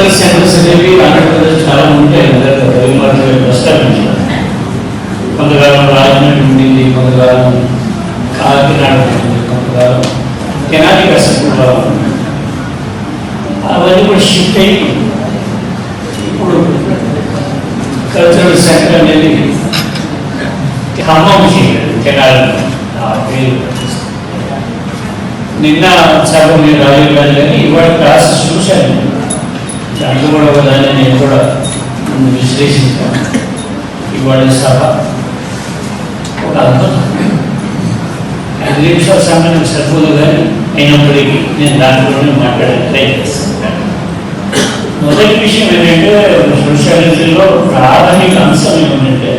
Cultural centres అనేవి ఆంధ్రప్రదేశ్ చాలా ఉంటాయి రవి మాటలు ప్రస్తావించారు కొంతకాలం రాజమండ్రి ఉండింది కొంతకాలం కాకినాడ ఉండింది కొంతకాలం కెనాలి కష్టంలో అవన్నీ కూడా షిఫ్ట్ అయ్యి ఇప్పుడు కల్చరల్ సెంటర్ అనేది ఖమ్మం చేయలేదు కెనాలి ఆ పేరు నిన్న సభ మీరు రాజు గారు కానీ ఇవాళ క్లాసెస్ చూశాను దాన్ని కూడా ఒకదాన్ని నేను కూడా విశ్లేషించాను ఇవాళ సభ ఒక అద్భుతం. ఐదు నిమిషాల సమయం సరిపోదు కానీ అయినప్పటికీ నేను దాని గురించి మాట్లాడే ప్రయత్నిస్తాను మొదటి విషయం ఏంటంటే సోషాలజీలో ప్రాథమిక అంశం ఏమిటంటే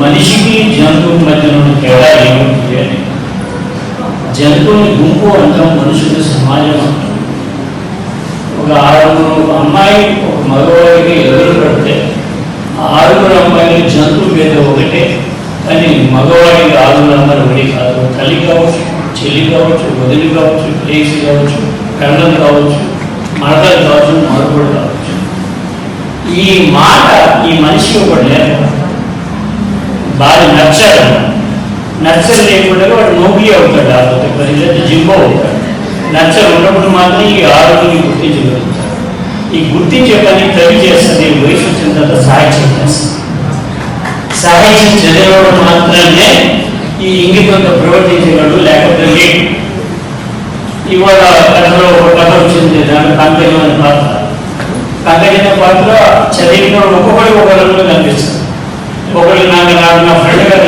మనిషికి జంతువు మధ్య తేడా ఏమిటి అని. జంతువుని గుంపు అంటాం మనుషులు సమాజం అంటాం. ఒక ఆరుగురు అమ్మాయి ఒక మగవాడికి ఎదురు పడితే. ఆరుగురు అమ్మాయిలు జంతువు మీద ఒకటే. కానీ మగవాడికి ఆరుగురు అమ్మాయిలు ఒకటి కాదు. తల్లి కావచ్చు చెల్లి కావచ్చు వదిలి కావచ్చు ప్లేసి కావచ్చు కళ్ళం కావచ్చు మడతలు కావచ్చు మరుగుడు కావచ్చు. ఈ మాట ఈ మనిషికి ఒకటి లేదు. బాగా నచ్చారు నచ్చలు లేకుండా వాడు నోబిలి అవుతాడు లేకపోతే ప్రజలు జింబో అవుతాడు నచ్చ ఉన్నప్పుడు మాత్రం ఈ ఆరోగ్యం గుర్తించగలుగుతారు ఈ గుర్తించే పని తవి చేస్తుంది? వయసు వచ్చిన తర్వాత సాహిత్యం చేస్తుంది సాహిత్యం చదివడం మాత్రమే ఈ ఇంగితంతో ప్రవర్తించగలడు లేకపోతే ఇవాళ కథలో ఒక కథ వచ్చింది దాని కంపెనీ అనే పాత్ర. కంపెనీ పాత్ర చదివిన ఒక్కొక్కటి ఒక రంగులో కనిపిస్తుంది. ఒకళ్ళు నాకు నాకు నా ఫ్రెండ్ గారు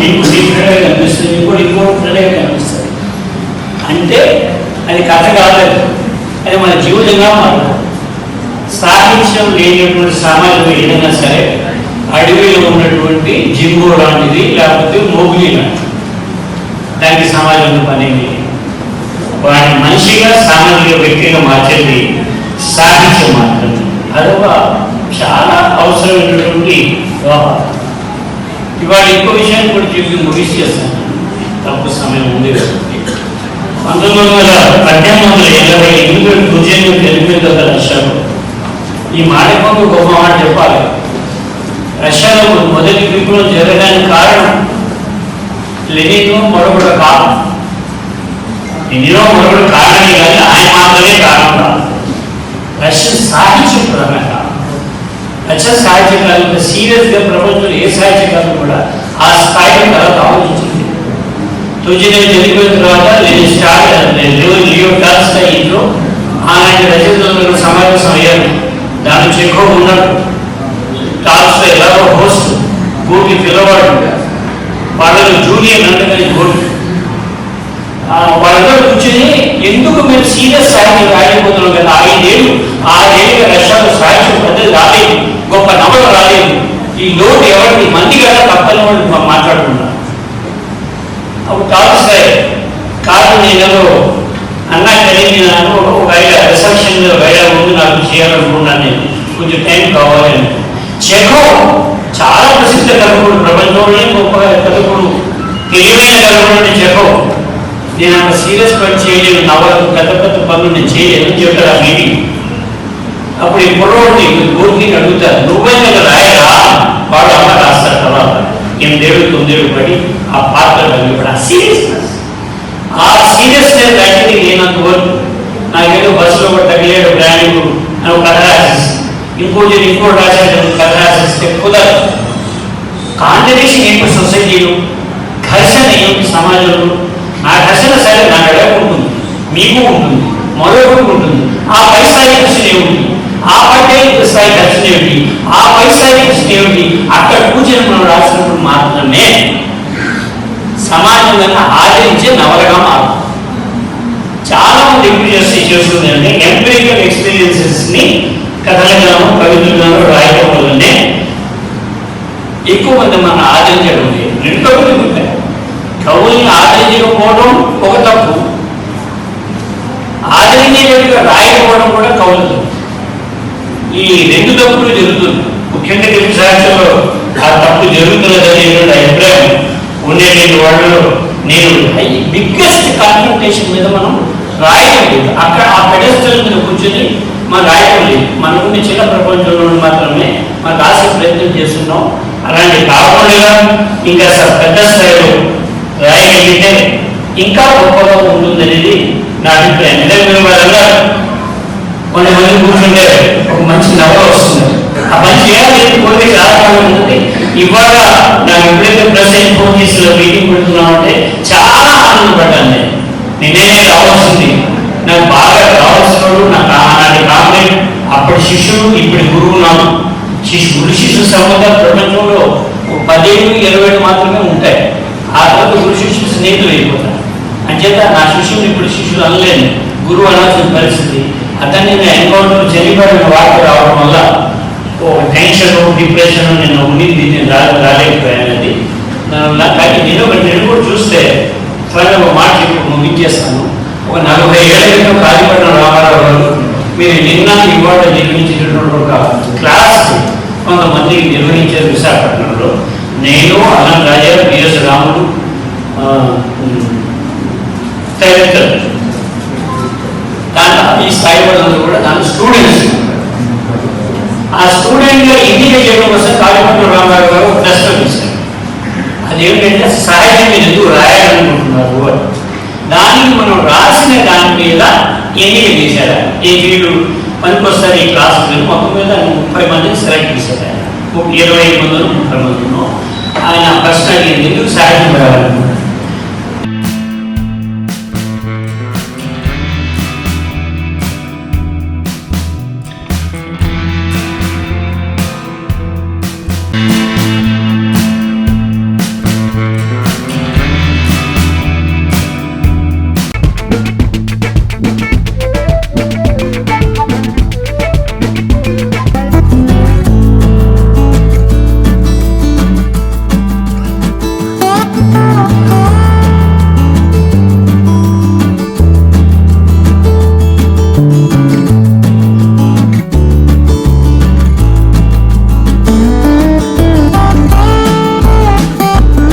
మీకు మీ ఫ్రెండ్గా కనిపిస్తుంది ఇంకోటి ఇంకో ఫ్రెండ్గా కనిపిస్తుంది అంటే అది కథ కాలేదు అది మన జీవితంగా మారదు. సాహిత్యం లేనటువంటి సమాజం ఏదైనా సరే అడవిలో ఉన్నటువంటి జింగో లాంటిది లేకపోతే మోగులి లాంటిది. దానికి సమాజంలో పని వాడిని మనిషిగా సామాజిక వ్యక్తిగా మార్చేది సాహిత్యం మాత్రమే. అదొక చాలా అవసరమైనటువంటి వ్యవహారం. ఇవాళ ఇంకో విషయాన్ని కూడా చెప్పి ముగిసేస్తాను తప్పు సమయం ఉంది పంతొమ్మిది వందల పద్దెనిమిది వందల ఇరవై ఎనిమిది పూజ్యంగా తెలిపిన రష్యాలో ఈ మాటకొంత గొప్ప మాట చెప్పాలి. రష్యాలో మొదటి విప్లవం జరగడానికి కారణం లెనిన్ మరొకటి కారణం. లెనినో మరొకటి కారణమే కానీ ఆయన మాత్రమే కారణం కాదు. రష్యన్ సాహిత్యం ప్రధాన కారణం రష్యన్ సాహిత్యకారులు సీరియస్గా ప్రపంచంలో ఏ సాహిత్యకారులు కూడా ఆ స్థాయిని తర్వాత ఆలోచించారు. తుజినే చనిపోయిన తర్వాత నేను స్టార్ట్ లియో లియో టాల్స్టా ఇంట్లో ఆయన రచయితలు సమావేశం అయ్యారు. దాని చెక్కో ఉన్నాడు టాల్స్టా ఎలాగో హోస్ట్ గోకి పిల్లవాడు వాళ్ళని జూనియర్ అంటే గోటి వాళ్ళందరూ కూర్చొని ఎందుకు మీరు సీరియస్ సాహిత్యం రాయకపోతున్నాం కదా? ఐదేళ్ళు ఆరేళ్ళుగా రష్యాలో సాహిత్యం పెద్దది రాలేదు. గొప్ప నవలు రాలేదు. ఈ లోటు ఎవరిని మంది కదా తప్పని వాళ్ళు మాట్లాడుకున్నారు అప్పుడు టాల్స్టాయ్ కాదు నేను అన్నా కలిగి నాకు ఒక ఐడియా రిసెప్షన్ ఒక ఐడియా ఉంది నాకు చేయాలనుకున్నాను నేను. కొంచెం టైం కావాలని చెకో చాలా ప్రసిద్ధ కథకుడు ప్రపంచంలోనే గొప్ప కథకుడు తెలివైన కథకుడు చెకో నేను అంత సీరియస్ పని చేయలేను నవలకు పెద్ద పెద్ద పనులు నేను చేయలేను అని చెప్పాడు ఆ మీటింగ్. అప్పుడు ఈ కుర్రోడిని గోర్ని అడుగుతారు నువ్వైనా రాయరా? వాడు అమ్మ ఎనిమిదేళ్ళు తొమ్మిదేళ్ళు పడి ఆ పాత్ర కలిగిపడి ఆ సీరియస్నెస్ ఆ సీరియస్నెస్ లాంటిది నేనంత వరకు నాకేదో బస్సులో కూడా తగిలేడు ప్రయాణికుడు అని ఒక కథ రాసేసి ఇంకోటి ఇంకోటి రాసేటప్పుడు కథ రాసేస్తే కుదరదు. కాంట్రడిక్షన్ ఏంటి సొసైటీలో? ఘర్షణ ఏమిటి సమాజంలో? నా ఘర్షణ సరే నా గడప ఉంటుంది. మీకు ఉంటుంది. మరొకరికి ఉంటుంది. ఆ పై స్థాయి ఘర్షణ ఏమిటి ఆ పట్టే స్థాయి ఘర్షణ ఏమిటి ఆ పై స్థాయి ఘర్షణ ఏమిటి అక్కడ కూర్చొని మనం రాసినప్పుడు మాత్రమే సమాజం కన్నా ఆదరించే నవలగా మారుతుంది. చాలా మంది ఎప్పుడు చేస్తుంది అంటే ఎంపీరికల్ ఎక్స్పీరియన్సెస్ని కథలుగాను కవితలుగాను రాయడం వల్లనే ఎక్కువ మంది మన ఆదరించడం లేదు. రెండు ఒకటి ఉంటాయి. కవుల్ని ఆదరించకపోవడం ఒక తప్పు. ఆదరించేటట్టుగా రాయకపోవడం కూడా కవులు ఈ రెండు తప్పులు జరుగుతుంది ముఖ్యంగా తెలుగు సాహిత్యంలో ఆ తప్పు జరుగుతున్నదనేటువంటి అభిప్రాయం. ఉండేటువంటి వాళ్ళలో నేను బిగ్గెస్ట్ కాన్సన్ట్రేషన్ మీద మనం రాయలేదు అక్కడ ఆ పెడస్టల్ మీద కూర్చొని మనం రాయటం లేదు. మనకున్న చిన్న ప్రపంచంలో మాత్రమే మాకు ఆశ ప్రయత్నం చేస్తున్నాం. అలాంటి కాకుండా ఇంకా స- పెద్ద స్థాయిలో రాయగలిగితే ఇంకా గొప్పగా ఉంటుందనేది నా అభిప్రాయం. ఎందుకంటే మీరు వాళ్ళందరూ కొంతమంది కూర్చుంటే ఒక మంచి నవ్వు ఆ పని చేయాలి కోరిక చాలా కాలం ఉంది. ఇవాళ నాకు ఎప్పుడైతే ప్రెస్ ఫోన్ మీటింగ్ పెడుతున్నామంటే చాలా ఆనందపడ్డాను నేను. నిన్నే రావాల్సింది. నాకు బాగా రావాల్సినోడు నాకు నాటి కాంగ్రెస్ అప్పటి శిష్యుడు ఇప్పుడు గురువు నాకు శిష్యు గురు శిష్యు సంబంధాలు ప్రపంచంలో పదిహేను ఇరవై మాత్రమే ఉంటాయి. ఆ తర్వాత గురు శిష్యులు స్నేహితులు అయిపోతారు అంచేత నా శిష్యుడు ఇప్పుడు శిష్యుడు అనలేను. గురువు అనాల్సిన పరిస్థితి. అతన్ని నేను ఎన్కౌంటర్ చనిపోయిన వార్త రావడం వల్ల ఒక టెన్షన్ డిప్రెషన్ నేను ఉండింది నేను రా రాలేకపోయాను దానివల్ల కానీ నేను ఒక నేను కూడా చూస్తే త్వరగా ఒక మాట చెప్పి ముగించేస్తాను ఒక నలభై ఏళ్ళ క్రితం కాళీపట్నం రామారావు గారు మీరు నిన్న ఇవాళ నిర్మించినటువంటి ఒక క్లాస్ కొంతమంది నిర్వహించారు విశాఖపట్నంలో. నేను అన్నం రాజా బిఎస్ రాముడు తదితరులు దాంట్లో ఈ స్థాయి వాళ్ళందరూ కూడా దాని స్టూడెంట్స్ ఆ స్టూడెంట్గా ఇంటికి చేయడం కోసం కాళీపట్నం రామారావు గారు ఒక ప్రశ్న వేశారు. అదేమిటంటే సహజం మీరు ఎందుకు రాయాలనుకుంటున్నారు? దానికి మనం రాసిన దాని మీద ఎన్నిక చేశారా? ఈ వీళ్ళు పనికొస్తారు ఈ క్లాస్ మొత్తం మీద ముప్పై మందిని సెలెక్ట్ చేశారు? ఇరవై ఐదు మందిలో ముప్పై మందిలో ఆయన ప్రశ్న అడిగింది ఎందుకు సహాయం రావాలనుకుంటున్నారు